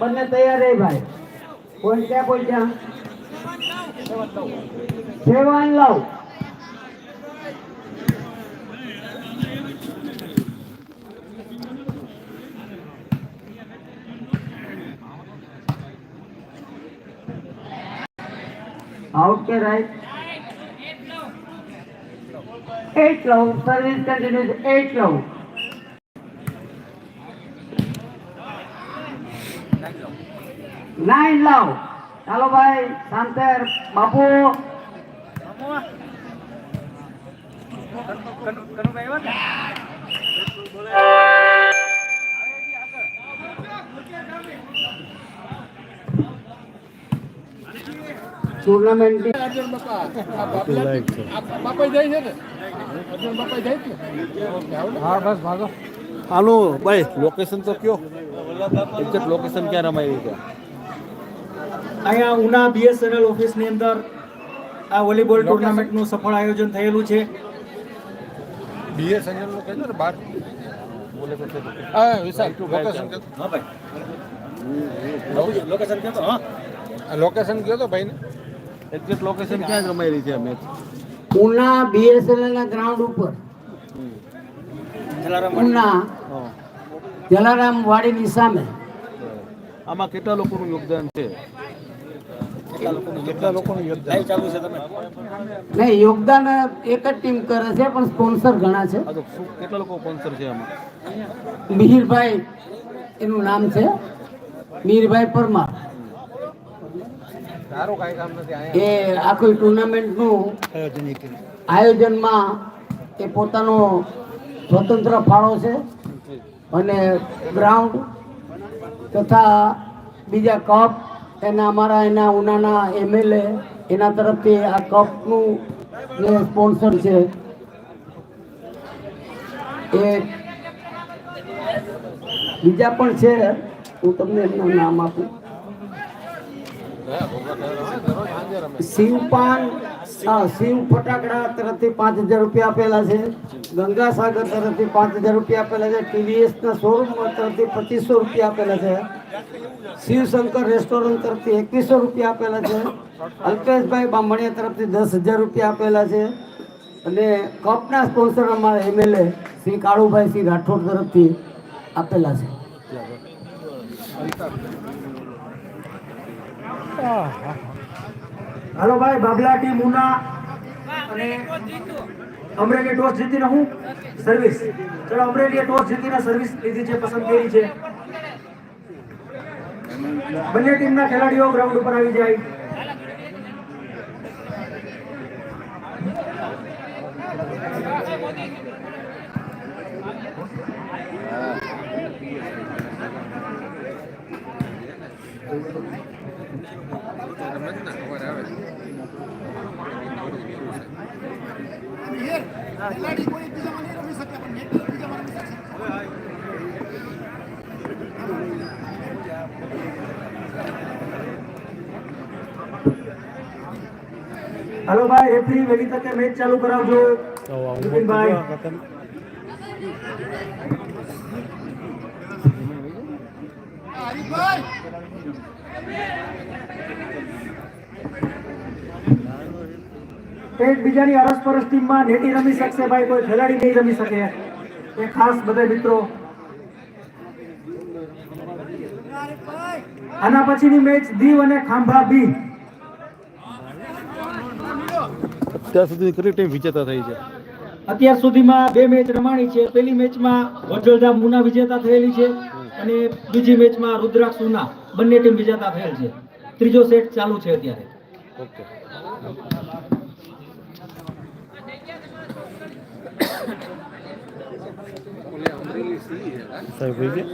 બંને તૈયાર રહી ભાઈ. કોઈ ક્યાં કોઈ ક્યાં સેવન લવ. આઉટ કે right at love service continues at love nine love ચાલો ભાઈ શાંતર બાપુ ટુર્નામેન્ટ આનું ભાઈ લોકેશન તો કયો એક્ઝેક્ટ લોકેશન ક્યાં રમાય છે અહીંયા ઉના બીએસએનએલ ઓફિસની અંદર આ વોલીબોલ ટુર્નામેન્ટનું સફળ આયોજન થયેલું છે. બીએસએનએલનું કહેજો ને બાર. હા વિશાલ લોકેશન હા ભાઈ. લોકેશન કહેતો હા. લોકેશન કહો તો ભાઈને? એક્ઝેક્ટ લોકેશન ક્યાં રમાઈ રહી છે આ મેચ ઉના બીએસએનએલ ના ગ્રાઉન્ડ ઉપર. ઉના જલારામ વાડીની સામે. આમાં કેટલા લોકોનું યોગદાન છે? કેટલા લોકોનું યોગદાન લાઈવ ચાલુ છે તમે? નહીં યોગદાન એક જ ટીમ કરે છે પણ સ્પોન્સર ઘણા છે. આ તો શું કેટલા લોકો સ્પોન્સર છે આમાં? મિહિરભાઈ એનું નામ છે મિહિરભાઈ પરમાર. સારું કાંઈ કામ નથી અહીંયા એ આખી ટુર્નામેન્ટનું આયોજનમાં એ પોતાનો સ્વતંત્ર ફાળો છે. અને ગ્રાઉન્ડ તથા બીજા કપ એના અમારા એના ઉનાના એમએલએ એના તરફથી આ કપનું જે સ્પોન્સર છે એ બીજા પણ છે હું તમને એમનું નામ આપું શિવપાન હા શિવ ફટાકડા તરફથી પાંચ હજાર રૂપિયા આપેલા છે. ગંગાસાગર તરફથી પાંચ હજાર રૂપિયા આપેલા છે. ટીવીએસ ના શોરૂમ તરફથી પચીસો રૂપિયા આપેલા છે. શિવશંકર રેસ્ટોરન્ટ તરફથી એકવીસો રૂપિયા આપેલા છે. અલ્પેશભાઈ બામણિયા તરફથી દસ હજાર રૂપિયા આપેલા છે. અને કપના સ્પોન્સર અમારા એમએલએ શ્રી કાળુભાઈ શ્રી રાઠોડ તરફથી આપેલા છે. હાલો ભાઈ બાબલા ટી મુના અને અમરેલી ટોસ જીતીને હું? સર્વિસ ચલો, અમરેલીએ ટોસ જીતીને સર્વિસ લીધી છે, પસંદ કરી છે. બંને ટીમના ખેલાડીઓ ગ્રાઉન્ડ ઉપર આવી જાય. હાલો ભાઈ રેફરી વેલી તકે મેચ ચાલુ કરાવજો. વિપિનભાઈ એકબીજાની અરસપરસ ટીમમાં નેટી રમી શકશે ભાઈ કોઈ ખેલાડી નહીં રમી શકે. એ ખાસ બધા મિત્રો. આના પછીની મેચ દીવ અને ખાંભા બી. અત્યાર સુધી કેટલી ટીમ વિજેતા થઈ છે? અત્યાર સુધીમાં બે મેચ રમાણી છે. પહેલી મેચમાં વજોદરા મુના વિજેતા થયેલી છે અને બીજી મેચમાં રુદ્રાક્ષ ઉના બંને ટીમ વિજેતા થયેલ છે. ત્રીજો સેટ ચાલુ છે અત્યારે. ઓકે. સાહેબ ભાઈ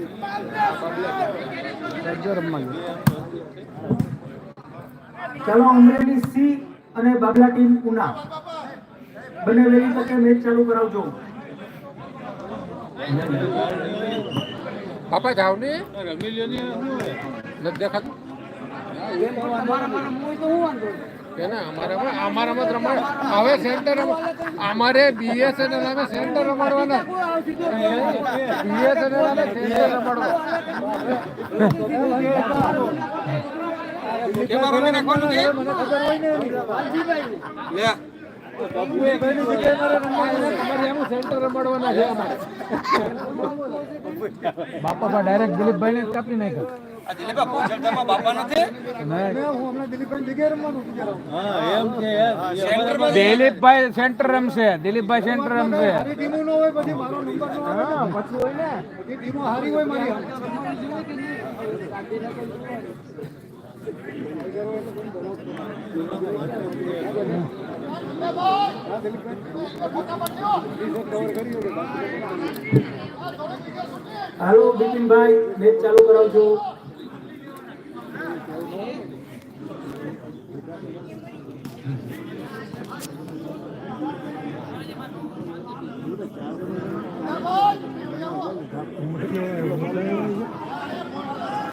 ચાલો અમરેલી સી અને બાબલા ટીમ ઉના. બંને વેલી તકે મેચ ચાલુ કરાવજો. બાપા જાવ ને નથી દેખાતું? ના અમારામાં અમારામાં રમાડ હવે સેન્ટર અમારે બીએસએનએલ અમે સેન્ટર રમાડવાના. બીએસએનએલ અમે સેન્ટર રમાડવા બાપા ડાયરેક્ટ દિલીપભાઈ ને કાપી નાખ્યો. દિલીપભાઈ સેન્ટર રમશે દિલીપભાઈ સેન્ટર રમશે. હા, પછી હોય ને હાલો બિપિનભાઈ મેચ ચાલુ કરાવજો. はい。